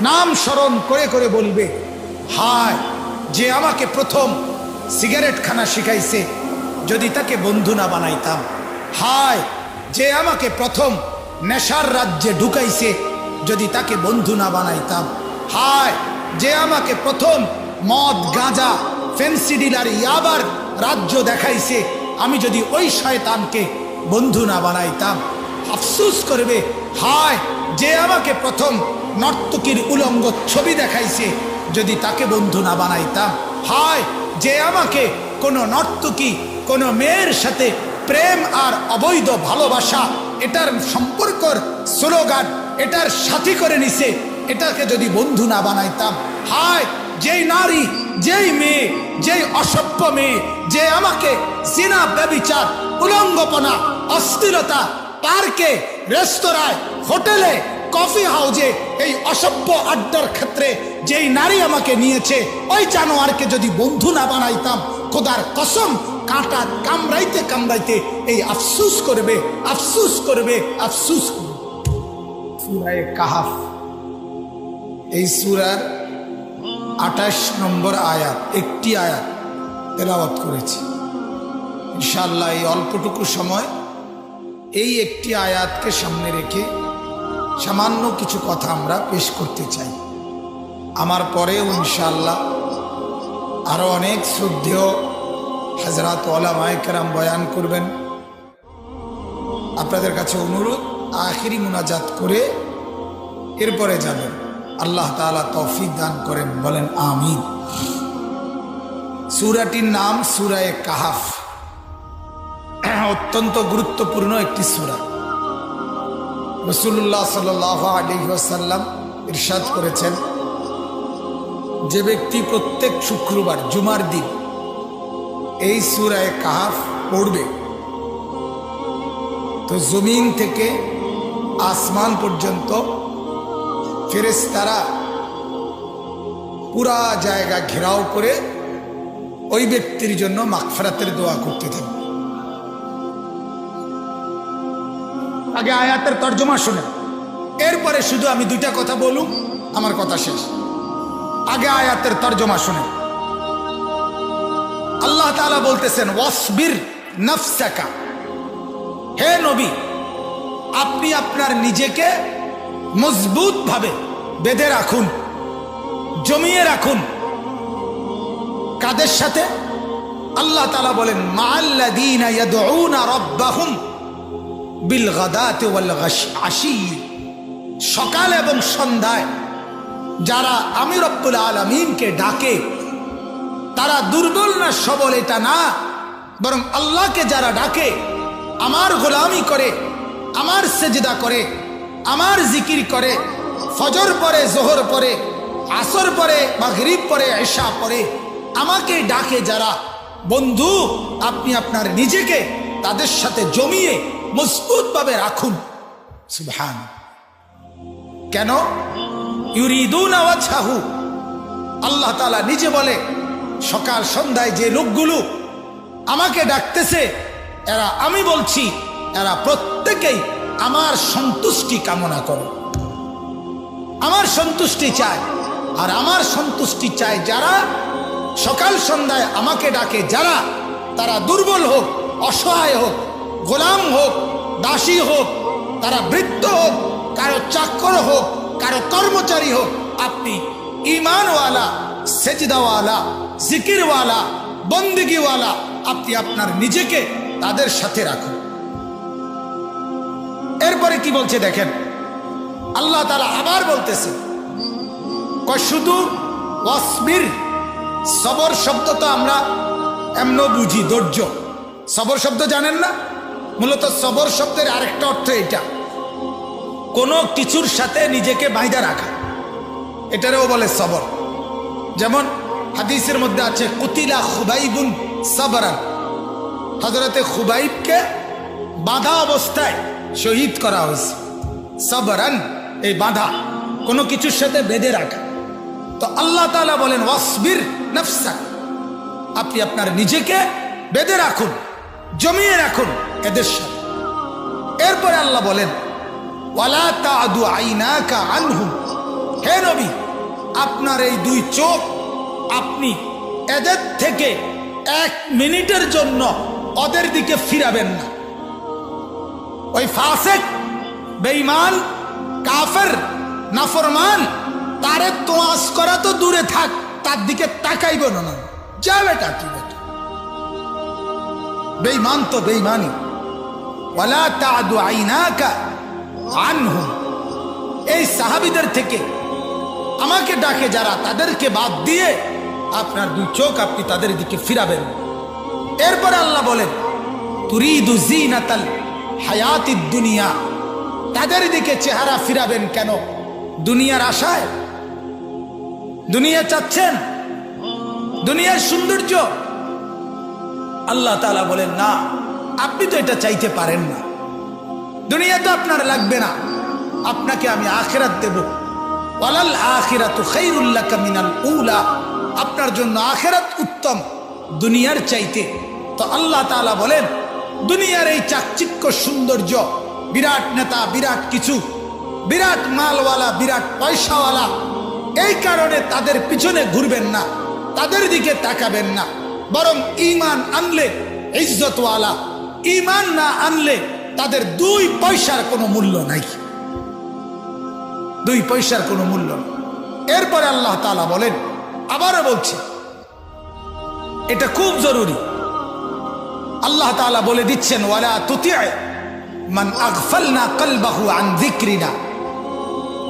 নাম স্মরণ করে করে বলবে, হায়, যে আমাকে প্রথম সিগারেট খানা শিখাইছে, যদি তাকে বন্ধু না বানাইতাম। হায়, যে আমাকে প্রথম নেশার রাজ্যে ঢুকাইছে, যদি তাকে বন্ধু না বানাইতাম। হায়, যে আমাকে প্রথম মদ, গাঁজা, ফেন্সি ডিলার ইয়াবার রাজ্য দেখাইছে, আমি যদি ওই শয়তানকে বন্ধু না বানাইতাম। আফসুস করবে, হায় যে আমাকে প্রথম নর্তকীর উলঙ্গ ছবি দেখাইছে, যদি তাকে বন্ধু না বানাইতাম। হায়, যে আমাকে কোনো নর্তকী, কোনো মেয়ের সাথে প্রেম আর অবৈধ ভালোবাসা, এটার সম্পর্কর স্লোগান, এটার সাথী করে নিছে, এটাকে যদি বন্ধু না বানাইতাম। হায়, যেই নারী, যেই মেয়ে, যেই অসভ্য মেয়ে, যে আমাকে জিনা, ব্যবিচার, উলঙ্গপনা, অস্থিরতা, পার্কে, রেস্তোরাঁয়, হোটেলে কফি হাউজে এই অসভ্য আড্ডার ক্ষেত্রে যেই নারী আমাকে নিয়েছে, ওই জানোয়ারকে যদি বন্ধু না বানাইতাম, খোদার কসম কাঁটা কামড়াইতে কামড়াইতে এই আফসুস করবে আফসুস করবে, আফসুস সুরায় কাহাফ। এই সুরার আঠাশ নম্বর আয়াত, একটি আয়াত তেলাওয়াত করেছি। ইনশাল্লাহ এই অল্পটুকু সময় এই একটি আয়াতকে সামনে রেখে সামান্য কিছু কথা আমরা পেশ করতে চাই। আমার পরেও ইনশাল্লাহ আরও অনেক শ্রদ্ধেয় হাজরাত ওলামায়কেরাম বয়ান করবেন। আপনাদের কাছে অনুরোধ, আখিরি মুনাজাত করে এরপরে যাবেন। আল্লাহ তালা তৌফিক দান করেন, বলেন আমিন। সুরাটির নাম সুরায় কাহাফ। অত্যন্ত গুরুত্বপূর্ণ একটি সুরা। রসুল্লাহ সাল আলিহাসাল্লাম ইরশাদ করেছেন, যে ব্যক্তি প্রত্যেক শুক্রবার, জুমার দিন এই সুরায় কাহাফ পড়বে, তো জমিন থেকে আসমান পর্যন্ত ফেরেস্তারা পুরা জায়গা ঘেরাও করে ওই ব্যক্তির জন্য মাগফেরাতের দোয়া করতে থাকবে। আগে আয়াতের তর্জমা শুনে। এরপরে শুধু আমি দুইটা কথা বলুম আমার কথা শেষ। আগে আয়াতের তর্জমা শুনে। আল্লাহ তালা বলতেছেন, ওয়াসবির নফসাকা। হে নবী, আপনি আপনার নিজেকে মজবুত ভাবে বেঁধে রাখুন, জমিয়ে রাখুন। কাদের সাথে? আল্লাহ তালা বলেন মাল্লাদিনা রাব্বাহুম। বিল গাদাতি আশি। সকাল এবং সন্ধ্যায় যারা আমি রব্বুল আলমিনকে ডাকে, তারা দুর্বল না, সবল এটা না। বরং আল্লাহকে যারা ডাকে, আমার গোলামি করে, আমার সেজদা করে, আমার জিকির করে, ফজর পরে, জোহর পরে, আসর পরে বা গরিব পরে এশা পরে, আমাকে ডাকে যারা, বন্ধু, আপনি আপনার নিজেকে তাদের সাথে জমিয়ে মজবুতভাবে রাখুন। সুবহান। কেন? ইউরিদুন আওয়াজহাহু আল্লাহ তালা নিজে বলে, সকাল সন্ধ্যায় যে লোকগুলো আমাকে ডাকতেছে, এরা আমি বলছি, এরা প্রত্যেকেই আমার সন্তুষ্টি কামনা করে। আমার সন্তুষ্টি চায়, আর আমার সন্তুষ্টি চায় যারা সকাল সন্ধ্যায় আমাকে ডাকে, যারা তারা দুর্বল হোক, অসহায় হোক গোলাম হোক, দাসী হোক, তারা বৃত্ত হোক, কারও চাকর হোক, কারও কর্মচারী হোক, আপনি ইমানওয়ালা সেজদাওয়ালা, জিকিরওয়ালা, বন্দিগিওয়ালা, আপনি আপনার নিজেকে তাদের সাথে রাখুন। এরপরে কি বলছে দেখেন? আল্লাহ তারা আবার বলতেছে শুধু অসমির সবর শব্দ তো আমরা এমন বুঝি, ধৈর্য। সবর শব্দ জানেন না? মূলত সবর শব্দের আরেকটা অর্থ এটা। কোনো কিছুর সাথে নিজেকে বাইদা রাখা। এটারেও বলে সবর। যেমন হাদিসের মধ্যে আছে, কুতিলা খুবাইবুন সাবরান। হজরতে খুবাইবকে বাধা অবস্থায় শহীদ করা হয়েছে। সাবরান, এই বাধা কোনো কিছুর সাথে বেঁধে রাখা। তো আল্লাহ তালা বলেন, ওয়াসবির নফসাক। আপনি আপনার নিজেকে বেঁধে রাখুন। জমিয়ে রাখুন এদের সাথে। এরপরে আল্লাহ বলেন, ওয়ালা তাদু আইনাকা আনহুম। হে নবী, আপনার এই দুই চোখ আপনি এদের থেকে এক মিনিটের জন্য ওদের দিকে ফিরাবেন না। ওই ফাসেক, বেঈমান, কাফের, নাফরমান, তারে তোয়াজ করা তো দূরে থাক, তার দিকে তাকাইব না। না যা বেটা বেটা বেঈমান তো আনহুম। এই সাহাবিদের থেকে আমাকে ডাকে যারা, তাদেরকে বাদ দিয়ে আপনার দুই চোখ আপনি তাদের দিকে ফিরাবেন। এরপর আল্লাহ বলেন, তুরিদু জিনাতাল হায়াতিদ দুনিয়া। তাদের দিকে চেহারা ফিরাবেন কেন? দুনিয়ার আশায়? দুনিয়া চাচ্ছেন? দুনিয়ার সৌন্দর্য? আল্লাহ তাআলা বলেন, না, আপনি তো এটা চাইতে পারেন না। দুনিয়া তো আপনার লাগবে না। আপনাকে আমি আখেরাত দেব। ওয়ালাল আখিরাতু খাইরুল্লাকা মিনাল উলা। আপনার জন্য আখেরাত উত্তম দুনিয়ার চাইতে। তো আল্লাহ তাআলা বলেন, দুনিয়ার এই চাকচিক্য সৌন্দর্য, বিরাট নেতা, বিরাট কিছু, বিরাট মালওয়ালা, বিরাট পয়সাওয়ালা, এই কারণে তাদের পিছনে ঘুরবেন না, তাদের দিকে তাকাবেন না। বরং ইমান আনলে ইজ্জতওয়ালা ইমান না আনলে তাদের দুই পয়সার কোনো মূল্য নাই। দুই পয়সার কোনো মূল্য নেই। এরপরে আল্লাহ তালা বলেন, আবারও বলছে, এটা খুব জরুরি। আল্লাহ তালা বলে দিচ্ছেন, ওয়ালা তুতিআ মান আগফালনা কলবাহু আন যিকরিনা।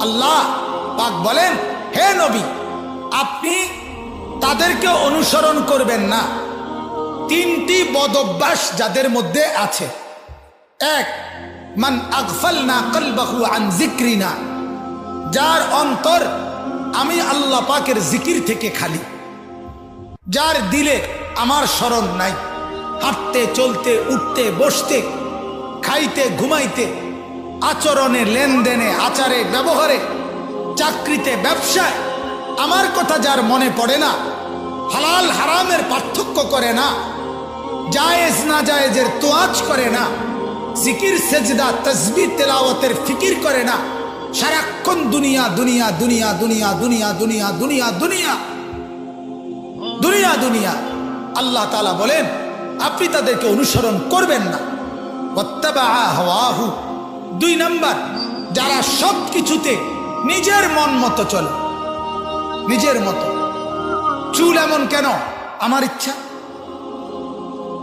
আল্লাহ পাক বলেন, হে নবী, আপনি তাদেরকে অনুসরণ করবেন না। তিনটি বদভ্যাস যাদের মধ্যে আছে। এক, মান আগফালনা কলবাহু আন যিকরিনা যার অন্তর আমি আল্লাহ পাকের জিকির থেকে খালি। যার দিলে আমার স্মরণ নাই। হাঁটতে, চলতে, উঠতে, বসতে, খাইতে, ঘুমাইতে, আচরণে, লেনদেনে, আচারে, ব্যবহারে, চাকরিতে, ব্যবসায় আমার কথা যার মনে পড়ে না, হালাল হারামের পার্থক্য করে না, জায়েজ না জায়েজের তোয়াজ করে না, জিকির, সেজদা, তসবি, তেলাওয়াতের ফিকির করে না, সারাক্ষণ দুনিয়া দুনিয়া দুনিয়া দুনিয়া দুনিয়া দুনিয়া দুনিয়া দুনিয়া দুনিয়া দুনিয়া। আল্লাহ তালা বলেন, আপনি তাদেরকে অনুসরণ করবেন না। দুই নাম্বার, যারা সব কিছুতে নিজের মন মতো চলে। নিজের মতো। চুল এমন কেন? আমার ইচ্ছা।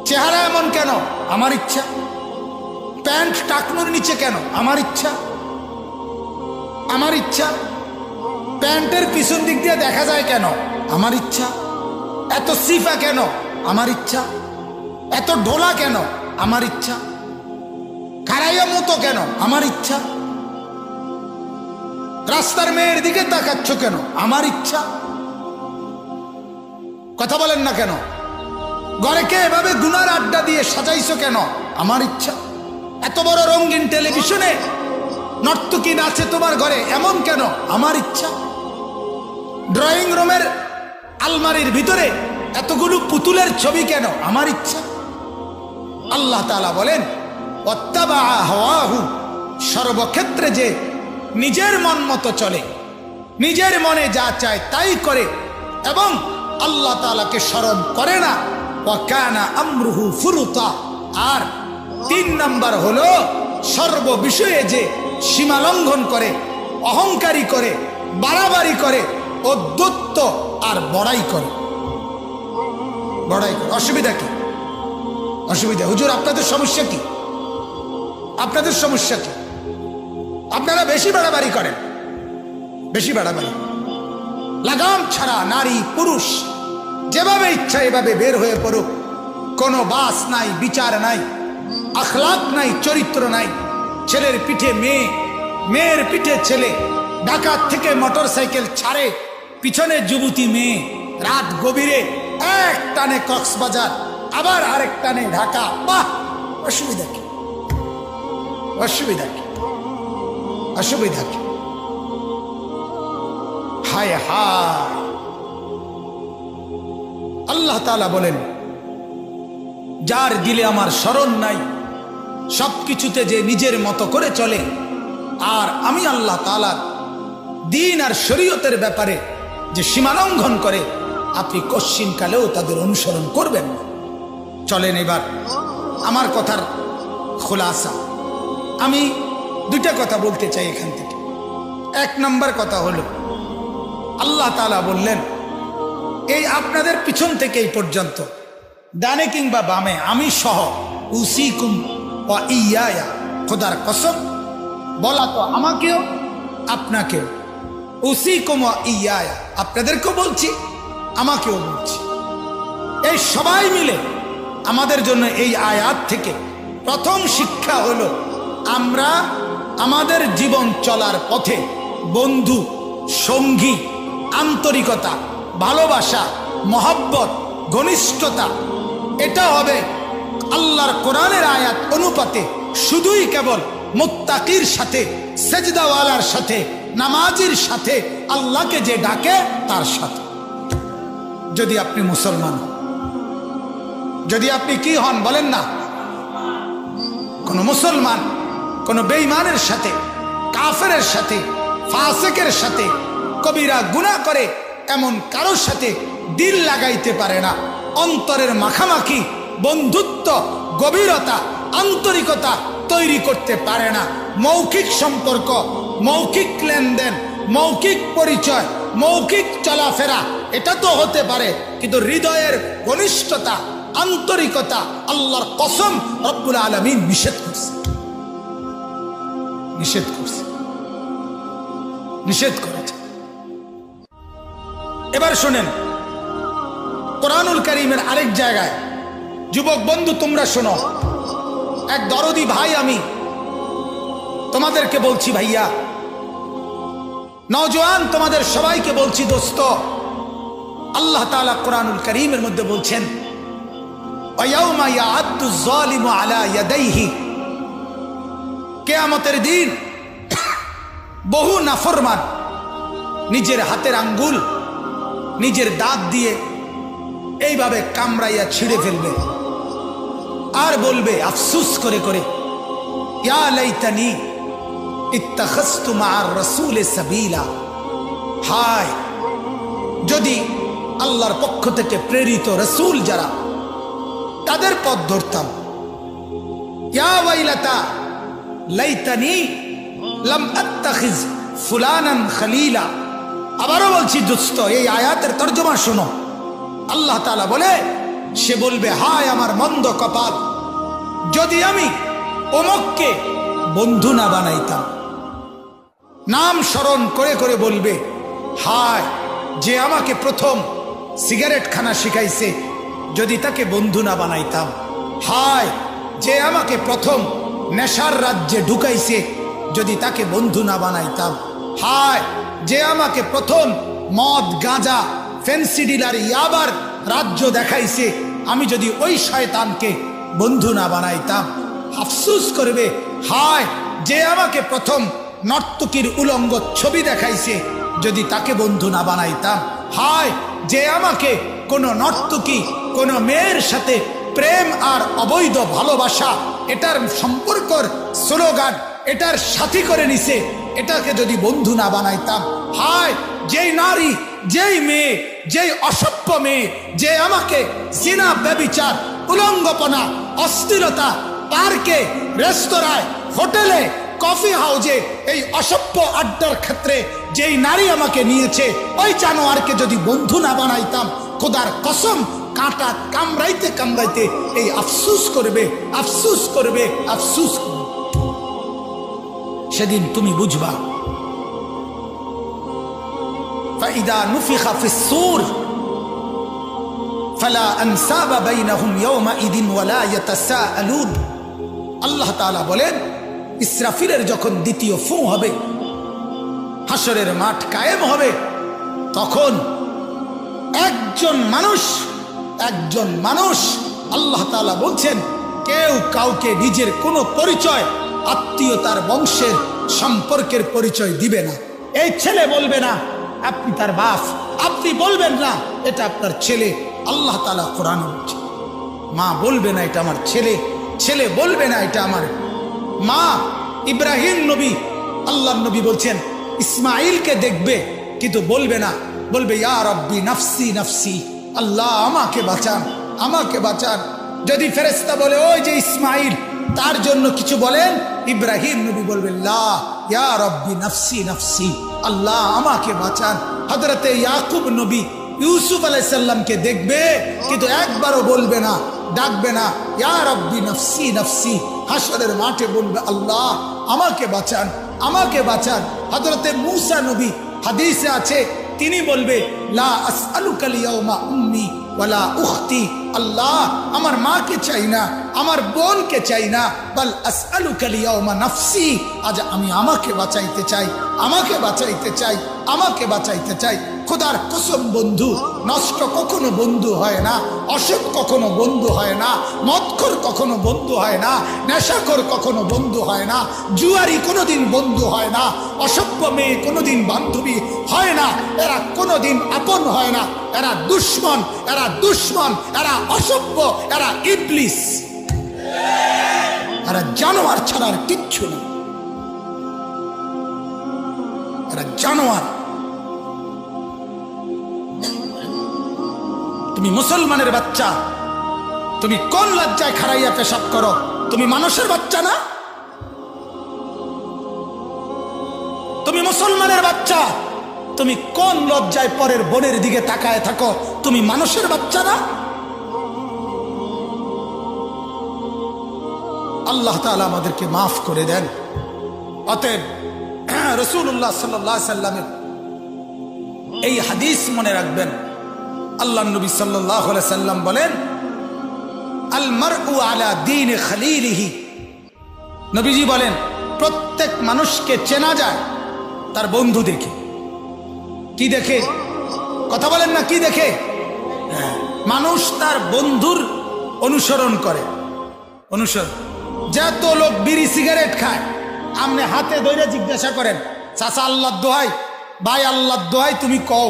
চেহারা এমন কেন? আমার ইচ্ছা। প্যান্ট টাকনুর নিচে কেন? আমার ইচ্ছা। আমার ইচ্ছা। প্যান্টের পিছন দিক দিয়ে দেখা যায় কেন? আমার ইচ্ছা। এত সিফা কেন? আমার ইচ্ছা। এত ঢোলা কেন? আমার ইচ্ছা। খারাইয়া মতো কেন? আমার ইচ্ছা। রাস্তার মেয়ের দিকে তাকাচ্ছ কেন? আমার ইচ্ছা। কথা বলেন না কেন? ঘরেকে এভাবে গুনার আড্ডা দিয়ে সাজাইছো কেন? আমার ইচ্ছা। এত বড় রঙিন টেলিভিশনে নর্তকী নাচে তোমার ঘরে, এমন কেন? আমার ইচ্ছা। ড্রয়িং রুমের আলমারির ভিতরে এতগুলো পুতুলের ছবি কেন? আমার ইচ্ছা। আল্লাহ তালা বলেন অত্যাবা সর্বক্ষেত্রে যে নিজের মন মতো চলে। নিজের মনে যা চায় তাই করে এবং আল্লাহ তালাকে স্মরণ করে না। ওয়াকানা আমরুহু ফুরুতা। আর তিন নাম্বার হলো সর্ব বিষয়ে যে সীমা লঙ্ঘন করে, অহংকারী করে, বাড়াবাড়ি করে অদ্যত্ত আর বড়াই করে। বড়াই করে। অসুবিধা কি? অসুবিধা। হুজুর, আপনাদের সমস্যা কি? আপনাদের সমস্যা কি? আপনারা বেশি বাড়াবাড়ি করেন। বেশি বাড়াবাড়ি। লাগাম ছাড়া নারী, পুরুষ, যেভাবে ইচ্ছা এভাবে বের হয়ে পড়ুক, কোনো বাস নাই, বিচার নাই, আখলাক নাই, চরিত্র নাই, ছেলের পিঠে মেয়ে, মেয়ের পিঠে ছেলে ঢাকা থেকে মোটর সাইকেল ছাড়ে, পিছনে যুবতী মেয়ে, রাত গভীরে এক টানে কক্সবাজার, আবার আরেক টানে ঢাকা। বাহ, অসুবিধা কি? অসুবিধা কি? অসুবিধা কি? হায় হায়। আল্লাহ তালা বলেন, যার দিলে আমার স্মরণ নাই সব কিছুতে যে নিজের মতো করে চলে, আর আমি আল্লাহ তালার দিন আর শরীয়তের ব্যাপারে যে সীমালঙ্ঘন করে, আপনি কশ্চিনকালেও তাদের অনুসরণ করবেন না। চলেন এবার, আমার কথার খোলাসা। আমি দুইটা কথা বলতে চাই এখান থেকে। এক নম্বর কথা হলো, আল্লাহ তালা বললেন, এই আপনাদের পিছন থেকে এই পর্যন্ত, ডানে কিংবা বামে, আমি সহ, উসিকুম ও ইয়া খোদার কসম, বলা তো আমাকেও, আপনাকেও। উসিকুম ইয়া আপনাদেরকেও বলছি, আমাকেও বলছি। এই সবাই মিলে আমাদের জন্য এই আয়াত থেকে প্রথম শিক্ষা হলো, আমরা আমাদের জীবন চলার পথে বন্ধু, সঙ্গী, আন্তরিকতা, ভালোবাসা, মহব্বত, ঘনিষ্ঠতা, এটা হবে আল্লাহর কোরআনের আয়াত অনুপাতে শুধুই কেবল মুত্তাকির সাথে, সেজদাওয়ালার সাথে, নামাজির সাথে আল্লাহকে যে ডাকে তার সাথে। যদি আপনি মুসলমান যদি আপনি কি হন বলেন না, কোন মুসলমান কোন বেঈমানের সাথে কাফের সাথে, ফাসেকের সাথে কবিরা গুণা করে, এমন কারোর সাথে দিল লাগাইতে পারে না। অন্তরের মাখামাখি, বন্ধুত্ব, গভীরতা, আন্তরিকতা তৈরি করতে পারে না। মৌখিক সম্পর্ক, মৌখিক লেনদেন, মৌখিক পরিচয়, মৌখিক চলাফেরা, এটা তো হতে পারে, কিন্তু হৃদয়ের ঘনিষ্ঠতা, আন্তরিকতা আল্লাহর কসম রব্বুল আলমিন নিষেধ করছে। নিষেধ করছে। নিষেধ করেছে। এবার শোনেন, কোরআনুল করিমের আরেক জায়গায়, যুবক বন্ধু, তোমরা শোনো। এক দরদি ভাই আমি, তোমাদেরকে বলছি ভাইয়া নজওয়ান তোমাদের সবাইকে বলছি দোস্ত, আল্লাহ তালা কোরআনুল করিমের মধ্যে বলছেন আলা ইয়াদাইহি কেয়ামতের দিন বহু নাফরমান নিজের হাতের আঙ্গুল, নিজের দাঁত দিয়ে এইভাবে কামড়াইয়া ছিঁড়ে ফেলবে। আর বলবে, আফসুস করে করে, ইয়া লাইতানি ইত্তাখাস্তু রাসূল সাবিলা। হায়, যদি আল্লাহর পক্ষ থেকে প্রেরিত রসুল যারা, তাদের পথ ধরতাম। ইয়া ওয়াইলাতা লাইতানি লাম আত্তাখিজ ফুলানান খলিলা। আবারও বলছি দোস্ত এই আয়াতের তর্জমা শোনো। আল্লাহ তালা বলে, সে বলবে, হায় আমার মন্দ কপাল, যদি আমি অমককে বন্ধু না বানাইতাম। নাম স্মরণ করে করে বলবে, হায়, যে আমাকে প্রথম সিগারেট খানা শিখাইছে, যদি তাকে বন্ধু না বানাইতাম। হায়, যে আমাকে প্রথম নেশার রাজ্যে ঢুকাইছে, যদি তাকে বন্ধু না বানাইতাম। হায়, যে আমাকে প্রথম মদ, গাঁজা, ফেন্সি ডিলার ইয়াবার রাজ্য দেখাইছে, আমি যদি ওই শয়তানকে বন্ধু না বানাইতাম। আফসুস করবে, হায়, যে আমাকে প্রথম নর্তকীর উলঙ্গ ছবি দেখাইছে, যদি তাকে বন্ধু না বানাইতাম। হায়, যে আমাকে কোনো নর্তকী, কোনো মেয়ের সাথে প্রেম আর অবৈধ ভালোবাসা এটার সম্পর্কর স্লোগান এটার সাথী করে নিছে। এটাকে যদি বন্ধু না বানাইতাম, হায়, যেই নারী, যেই মেয়ে, যেই অসভ্য মেয়ে, যে আমাকে জিনা, ব্যবিচার, উলঙ্গপনা, অস্থিরতা, পার্কে, রেস্তোরাঁয়, হোটেলে, কফি হাউজে, এই অসভ্য আড্ডার ক্ষেত্রে যেই নারী আমাকে নিয়েছে, ওই জানোয়ারকে যদি বন্ধু না বানাইতাম, খোদার কসম কাঁটা কামড়াইতে কামড়াইতে এই আফসুস করবে আফসুস করবে আফসুস করবে সেদিন তুমি বুঝবা فإذا نفخ في الصور فلا أنساب بينهم يومئذ ولا يتساءلون আল্লাহ তাআলা বলেন ইসরাফিলের যখন দ্বিতীয় ফু হবে হাসরের মাঠ কায়েম হবে তখন একজন মানুষ একজন মানুষ, আল্লাহ তাআলা বলছেন, কেউ কাউকে নিজের কোনো পরিচয় আত্মীয়তার বংশের সম্পর্কের পরিচয় দিবে না। এই ছেলে বলবে না, আপনি তার বাপ, আপনি বলবেন না, এটা আপনার ছেলে। আল্লাহ তালা কোরআন বলছে। মা বলবে না, এটা আমার ছেলে। ছেলে বলবে না, এটা আমার মা। ইব্রাহিম নবী আল্লাহ নবী বলছেন ইসমাইলকে দেখবে, কিন্তু বলবে না। বলবে, ইয়া রব্বি, নাফসি নাফসি। আল্লাহ, আমাকে বাঁচান আমাকে বাঁচান। যদি ফেরেস্তা বলে, ওই যে ইসমাইল, তার জন্য কিছু বলেন, ইব্রাহিম নবী বলবেন আল্লাহ আমাকে বাঁচান। হজরতে ইয়াকুব নবী ইউসুফ আলাইসাল্লামকে দেখবে, কিন্তু একবারও বলবে না, ডাকবে না, ইয়া রব্বি নফসি নফসি, হাসরের মাঠে বলবে, আল্লাহ আমাকে বাঁচান আমাকে বাঁচান। হজরতে মুসা নবী হাদিসে আছে তিনি বলবে লা আসআলুকাল ইয়াউমা উম্মি ওয়ালা উখতি। আল্লাহ আমার মাকে চাই না, আমার বোনকে চাই না, বল আসআলুকাল ইয়াউমা নফসি, আজ আমি আমাকে বাঁচাইতে চাই, আমাকে বাঁচাইতে চাই, আমাকে বাঁচাইতে চাই। খোদার কসম বন্ধু, নষ্ট কখনো বন্ধু হয় না, অসৎ কখনো বন্ধু হয় না মদখর কখনো বন্ধু হয় না, নেশাখর কখনো বন্ধু হয় না, জুয়ারি কোনোদিন বন্ধু হয় না, অসভ্য মেয়ে কোনোদিন বান্ধবী হয় না, এরা কোনোদিন আপন হয় না, এরা দুশ্মন এরা দুশ্মন, এরা অসভ্য, এরা ইবলিস। এরা জানোয়ার ছাড়ার কিচ্ছু না। এরা জানোয়ার। তুমি মুসলমানের বাচ্চা। তুমি কোন লজ্জায় খারাইয়া পেশাব করো? তুমি মানুষের বাচ্চা না? তুমি মুসলমানের বাচ্চা। তুমি কোন লজ্জায় পরের বোনের দিকে তাকায় থাকো? তুমি মানুষের বাচ্চা না? আল্লাহ তাআলা আমাদেরকে মাফ করে দেন। অতএব রসুল্লাহ সাল্লাহ সাল্লামের এই হাদিস মনে রাখবেন। আল্লাহ নবী সাল্লাহ সাল্লাম বলেন, আল মারউ আলা দিন খালিলিহি। নবীজি বলেন, প্রত্যেক মানুষকে চেনা যায় তার বন্ধু দেখে কি দেখে? কথা বলেন না, কি দেখে? মানুষ তার বন্ধুর অনুসরণ করে। অনুসরণ। যত লোক বিড়ি সিগারেট খায় আপনি হাতে ধরে জিজ্ঞাসা করেন, চাচা আল্লাহ দোহাই? ভাই আল্লাহ দোহাই তুমি কও,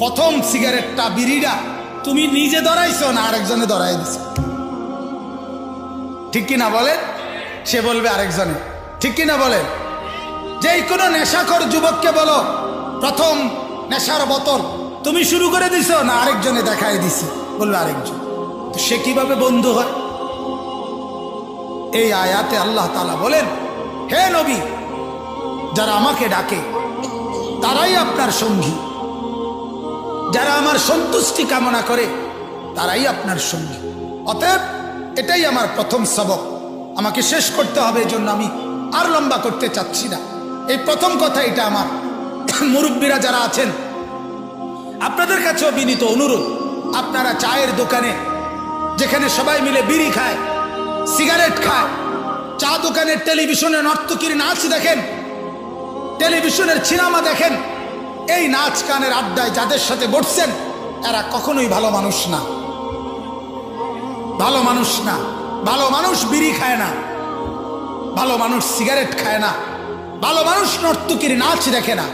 প্রথম সিগারেটটা বিড়িটা তুমি নিজে ধরাইছো না আরেকজনে ধরাই দিছো? ঠিক কি না বলেন? সে বলবে আরেকজনে। ঠিক কি না বলেন? যেই কোনো নেশাখর যুবককে বলো, প্রথম নেশার বোতল তুমি শুরু করে দিছো না আরেকজনে দেখাই দিছি? বলবে আরেকজন। তো সে কীভাবে বন্ধু হয়? এই আয়াতে আল্লাহ তালা বলেন, হে নবী, যারা আমাকে ডাকে, তারাই আপনার সঙ্গী। যারা আমার সন্তুষ্টি কামনা করে, তারাই আপনার সঙ্গী। অতএব এটাই আমার প্রথম সবক। আমাকে শেষ করতে হবে জন্য আমি আর লম্বা করতে চাচ্ছি না। এই প্রথম কথা এটা আমার। মুরব্বীরা যারা আছেন, আপনাদের কাছেও বিনীত অনুরোধ, আপনারা চায়ের দোকানে, যেখানে সবাই মিলে বিড়ি খায় সিগারেট খায় চা দোকানের টেলিভিশনে নর্তকীর নাচ দেখেন। টেলিভিশনের সিনেমা দেখেন। এই নাচ গানের আড্ডায় যাদের সাথে বসছেন, এরা কখনোই ভালো মানুষ না। ভালো মানুষ না। ভালো মানুষ বিড়ি খায় না। ভালো মানুষ সিগারেট খায় না। ভালো মানুষ নর্তকীর নাচ দেখে না।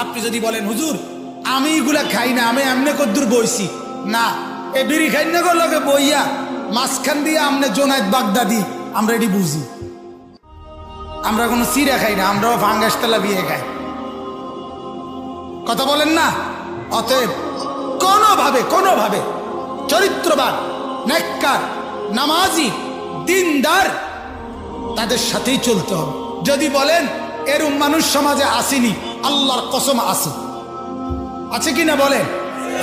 আপনি যদি বলেন, হুজুর, আমি এগুলা খাই না, আমি এমনি কদ্দুর বইছি। না, এ বিড়ি খাই না লগে বইয়া। মাঝখান দিয়ে আমনে জোনায়ত বাগদাদি, আমরা এটি বুঝি। আমরা কোনো সিরা খাই না, আমরাও ফাঙ্গাস তেলা বিয়ে খাই। কথা বলেন না? অতএব কোনোভাবে কোনোভাবে চরিত্রবান, নেককার, নামাজি, দিনদার তাদের সাথেই চলতে হবে। যদি বলেন এরম মানুষ সমাজে আসেনি, আল্লাহর কসম আছে। আছে কি না বলেন?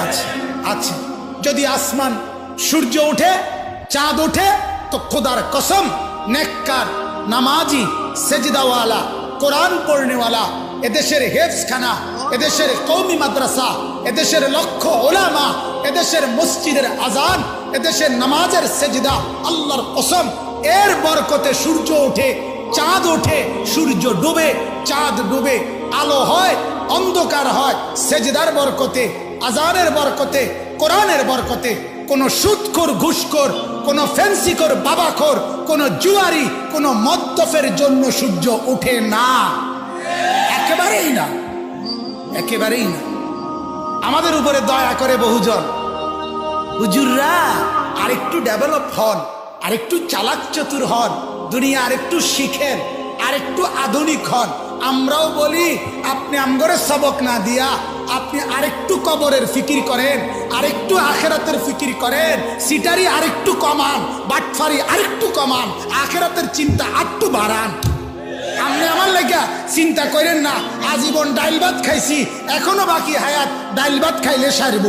আছে আছে। যদি আসমান সূর্য ওঠে চাঁদ ওঠে তো খোদার কসম, নেককার, নামাজি, সেজদাওয়ালা, কোরআন পড়নেওয়ালা, এদেশের হেফসখানা এদেশের কৌমি মাদ্রাসা, এদেশের লক্ষ ওলামা, এদেশের মসজিদের আজান, এদেশের নামাজের সেজদা, আল্লাহর কসম, এর বরকতে সূর্য ওঠে, চাঁদ ওঠে, সূর্য ডুবে, চাঁদ ডুবে, আলো হয়, অন্ধকার হয়, সেজদার বরকতে, আজানের বরকতে, কোরআনের বরকতে কোনো সুদখোর ঘুষখোর, কোনো ফ্যান্সিখোর বাবাখোর, কোনো জুয়ারি, কোনো মদ্যফের জন্য সূর্য ওঠে না। একেবারেই না। একেবারেই না। আমাদের উপরে দয়া করে বহুজন। হুজুররা, আরেকটু ডেভেলপ হন, আরেকটু চালাক চতুর হন, দুনিয়া আরেকটু শিখেন আরেকটু আধুনিক হন। আমরাও বলি, আপনি আমগরের সবক না দিয়া আপনি আরেকটু কবরের ফিকির করেন, আরেকটু আখেরাতের ফিকির করেন, সিটারি আরেকটু কমান, বাটফারি আরেকটু কমান, আখেরাতের চিন্তা আরেকটু বাড়ান। আপনি আমার লেগা চিন্তা করেন না, আজীবন ডাইল ভাত খাইছি, এখনও বাকি হায়াত ডাইল ভাত খাইলে সারব।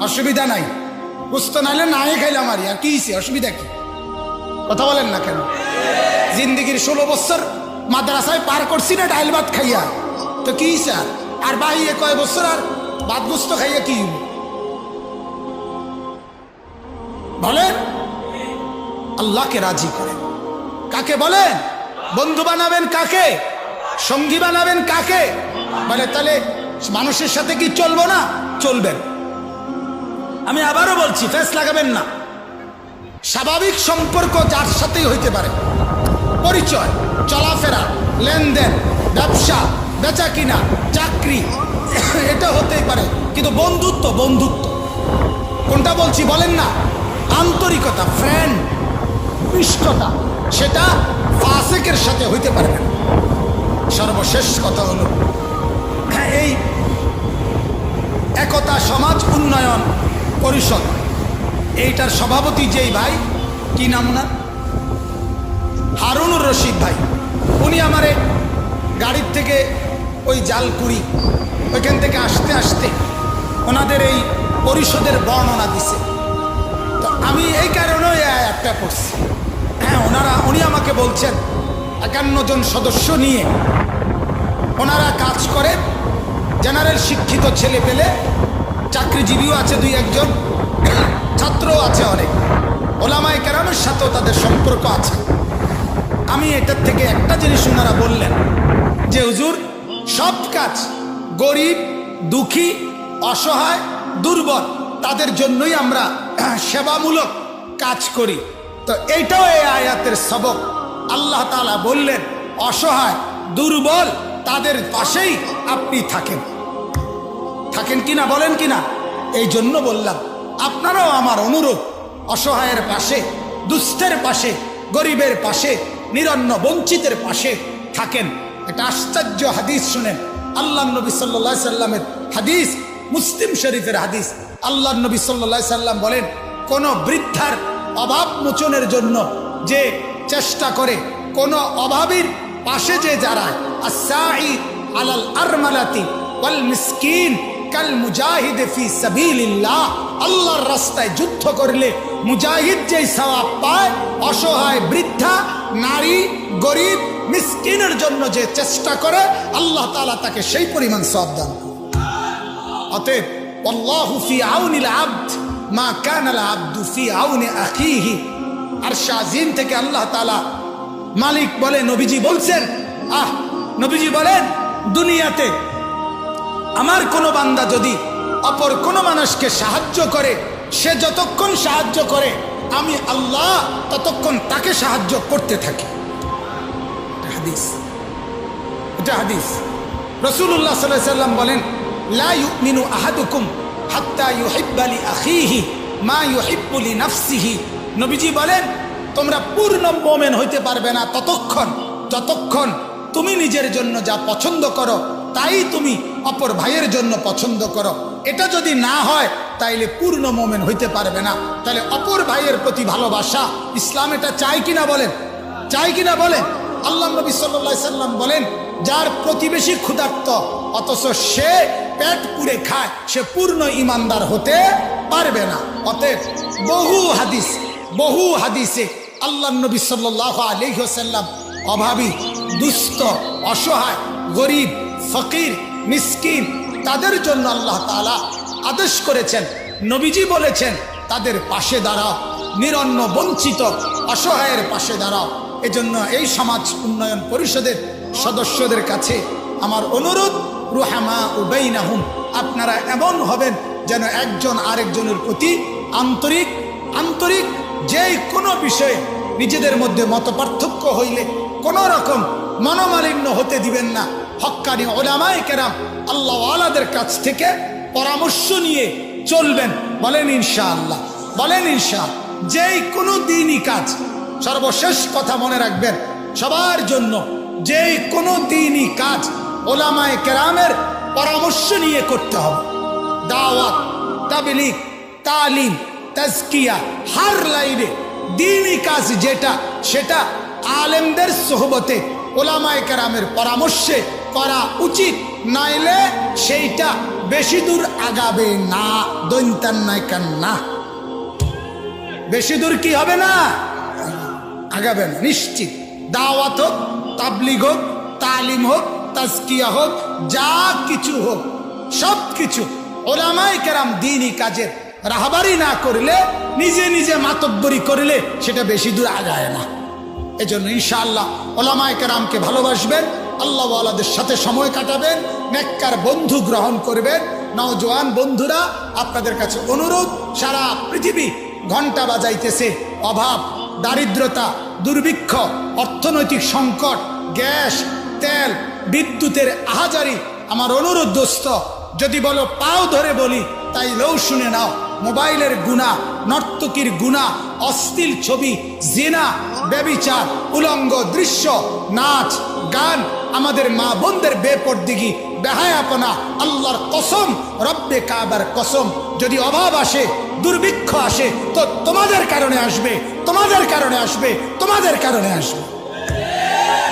অসুবিধা নাই। বুঝতে নাইলে নাই আর আর কি অসুবিধা কি? কথা বলেন না কেন? জিন্দিগির ষোলো বছর মাদ্রাসায় পার করছি না, ডাইল ভাত খাইয়া। তো কি স্যার? আর বাইরে কয় বছর আর ভাত গুস্ত খাইয়া কি? বলেন? আল্লাহকে রাজি করেন। কাকে বলেন? বন্ধু বানাবেন কাকে? সঙ্গী বানাবেন কাকে? বলে, তাহলে মানুষের সাথে কি চলবো না? চলবেন। আমি আবারও বলছি, ফেস লাগাবেন না। স্বাভাবিক সম্পর্ক যার সাথেই হইতে পারে। পরিচয়। চলাফেরা, লেনদেন, ব্যবসা বেচা কিনা চাকরি, এটা হতেই পারে। কিন্তু বন্ধুত্ব বন্ধুত্ব। কোনটা বলছি বলেন না? আন্তরিকতা ফ্রেন্ড পৃষ্ঠতা সেটা ফাসেকের সাথে হইতে পারে না। সর্বশেষ কথা হলো, এই একতা সমাজ উন্নয়ন পরিষদ, এইটার সভাপতি যেই ভাই, কি নাম না হারুনুর রশিদ ভাই। উনি আমারে গাড়ির থেকে ওই জালকুড়ি ওইখান থেকে আসতে আসতে ওনাদের এই পরিষদের বর্ণনা দিছে। তো আমি এই কারণে একটা করছি। হ্যাঁ ওনারা, উনি আমাকে বলছেন, একান্ন জন সদস্য নিয়ে ওনারা কাজ করে, জেনারেল শিক্ষিত ছেলে পেলে, চাকরিজীবীও আছে দুই একজন, ছাত্রও আছে অনেক। ওলামায় কেরামের সাথেও তাদের সম্পর্ক আছে। আমি এটার থেকে একটা জিনিস ওনারা বললেন, যে হুজুর, সব কাজ গরিব, দুঃখী, অসহায়, দুর্বল, তাদের জন্যই আমরা সেবামূলক কাজ করি। তো এইটাও এই আয়াতের সবক। আল্লাহ তালা বললেন, অসহায়, দুর্বল, তাদের পাশেই আপনি থাকেন। থাকেন কিনা, বলেন কিনা? এই জন্য বললাম, আপনারাও আমার অনুরোধ, অসহায়ের পাশে, দুস্থের পাশে, গরিবের পাশে নিরন্ন বঞ্চিতের পাশে থাকেন। একটা আশ্চর্য হাদিস শুনেন। আল্লাহ নবী সাল্লা সাল্লামের হাদিস, মুসলিম শরীফের হাদিস। আল্লাহ নবী সাল্লা সাল্লাম বলেন, কোন বৃদ্ধার অভাব মোচনের জন্য যে চেষ্টা করে, কোন অভাবীর পাশে যে যারা আসাই আলাল আরমালাতি ওয়াল মিসকিন কাল মুজাহিদ ফি আল্লাহর রাস্তায় যুদ্ধ করলে মুজাহিদ যেই সওয়াব পায়, অসহায় বৃদ্ধা, নারী, গরিব, মিসকিনের জন্য যে চেষ্টা করে, আল্লাহ তালা তাকে সেই পরিমাণ সওয়াব দান অতএব মা আর থেকে আল্লাহ তাআলা মালিক বলে নবীজি আহ, নবীজি বলেন, দুনিয়াতে আমার কোনো বান্দা যদি অপর কোনো মানুষকে সাহায্য করে সে যতক্ষণ সাহায্য করে, আমি আল্লাহ ততক্ষণ তাকে সাহায্য করতে থাকি। হাদিস। এটা হাদিস। রসুল্লাহ সাল্লাহ সাল্লাম বলেন, লা ইউমিনু আহাদুকুম হাত্তা ইউহিব্বালি আখিহি মা ইউহিব্বুলি নাফসিহি। নবীজি বলেন, তোমরা পূর্ণ মোমেন হইতে পারবে না ততক্ষণ, যতক্ষণ তুমি নিজের জন্য যা পছন্দ করো, তাই তুমি অপর ভাইয়ের জন্য পছন্দ করো। এটা যদি না হয় তাইলে পূর্ণ মোমেন হইতে পারবে না। তাহলে অপর ভাইয়ের প্রতি ভালোবাসা ইসলাম এটা চাই কিনা বলেন? চাই কিনা বলেন? আল্লাহ নবী সাল্লা সাল্লাম বলেন, যার প্রতিবেশী ক্ষুধার্ত, অথচ সে পেট পুড়ে খায়, সে পূর্ণ ইমানদার হতে পারবে না। অতএব বহু হাদিস, বহু হাদিসে আল্লাহ নবী সাল্লাহ আলহ্লাম অভাবী, দুস্থ, অসহায়, গরিব, ফকির, মিসকিন, তাদের জন্য আল্লাহ তালা আদেশ করেছেন, নবীজি বলেছেন, তাদের পাশে দাঁড়াও, নিরন্ন বঞ্চিত, অসহায়ের পাশে দাঁড়াও। এজন্য এই সমাজ উন্নয়ন পরিষদের সদস্যদের কাছে আমার অনুরোধ, রুহামা উবেইনাহুম, আপনারা এমন হবেন যেন একজন আরেকজনের প্রতি আন্তরিক আন্তরিক যে কোনো বিষয়ে নিজেদের মধ্যে মত পার্থক্য হইলে কোনো রকম মনোমালিন্য হতে দিবেন না। হক্কানি ওলামাই কেরাম, আল্লাহ আলাদের কাছ থেকে পরামর্শ নিয়ে চলবেন। বলেন ইনশাআল্লাহ, বলেন ইনশা যেই কোনো দিনই কাজ, সর্বশেষ কথা মনে রাখবেন, সবার জন্য যেই কোনো দিনই কাজ, ওলামায় কেরামের পরামর্শ নিয়ে করতে হবে। দাওয়াত, তাবলিগ, তালিম, তাজকিয়া, হার লাইনে দিনই কাজ যেটা, সেটা আলেমদের সোহবতে ওলামায় কেরামের পরামর্শে করা উচিত। নাইলে সেইটা বেশি দূর আগাবে না, দৈন্তান নায়কান না বেশি দূর কি হবে না? আগাবে না, নিশ্চিত। দাওয়াত হোক, তাবলিগ হোক, তালিম হোক, তাজকিয়া হোক, যা কিছু হোক, সব কিছু ওলামাই কেরাম দিনই কাজের রাহাবারি না করলে, নিজে নিজে মাতব্বরি করলে সেটা বেশি দূর আগায় না। এজন্য ইনশাআল্লাহ ওলামায় কেরামকে ভালোবাসবেন আল্লাহ আল্লাহদের সাথে সময় কাটাবেন, নেককার বন্ধু গ্রহণ করবেন। নওজোয়ান বন্ধুরা, আপনাদের কাছে অনুরোধ, সারা পৃথিবী ঘণ্টা বাজাইতেছে। অভাব, দারিদ্রতা, দুর্ভিক্ষ, অর্থনৈতিক সংকট, গ্যাস, তেল, বিদ্যুতের আহাজারি, আমার অনুরোধ দোস্ত, যদি বলো পাও ধরে বলি তাই লৌ শুনে নাও, মোবাইলের গুণা, নর্তকীর গুণা, অশ্লীল ছবি, জেনা, ব্যবিচার, উলঙ্গ দৃশ্য, নাচ, গান আমাদের মা বোনদের বেপরদিগি, বেহায়াপনা, আল্লাহর কসম, রব্বে কাবার কসম। যদি অভাব আসে, দুর্ভিক্ষ আসে, তো তোমাদের কারণে আসবে, তোমাদের কারণে আসবে, তোমাদের কারণে আসবে।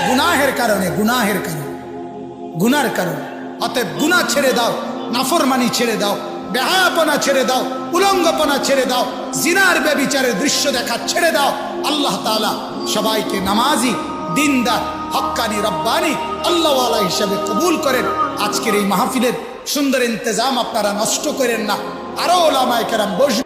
গুনাহের কারণে গুনাহের কারণে, গুনার কারণ। অতএব গুনাহ ছেড়ে দাও, নাফরমানি ছেড়ে দাও, বেহায়াপনা ছেড়ে দাও, উলঙ্গপনা ছেড়ে দাও, জিনার ব্যবিচারের দৃশ্য দেখা ছেড়ে দাও। আল্লাহ তাআলা সবাইকে নামাজি, দিনদার হক্কানি রব্বানি আল্লাহওয়ালা হিসাবে কবুল করেন। আজকের এই মাহফিলের সুন্দর ইন্তজাম আপনারা নষ্ট করেন না। আরও ওলামায় কেরাম বসবে।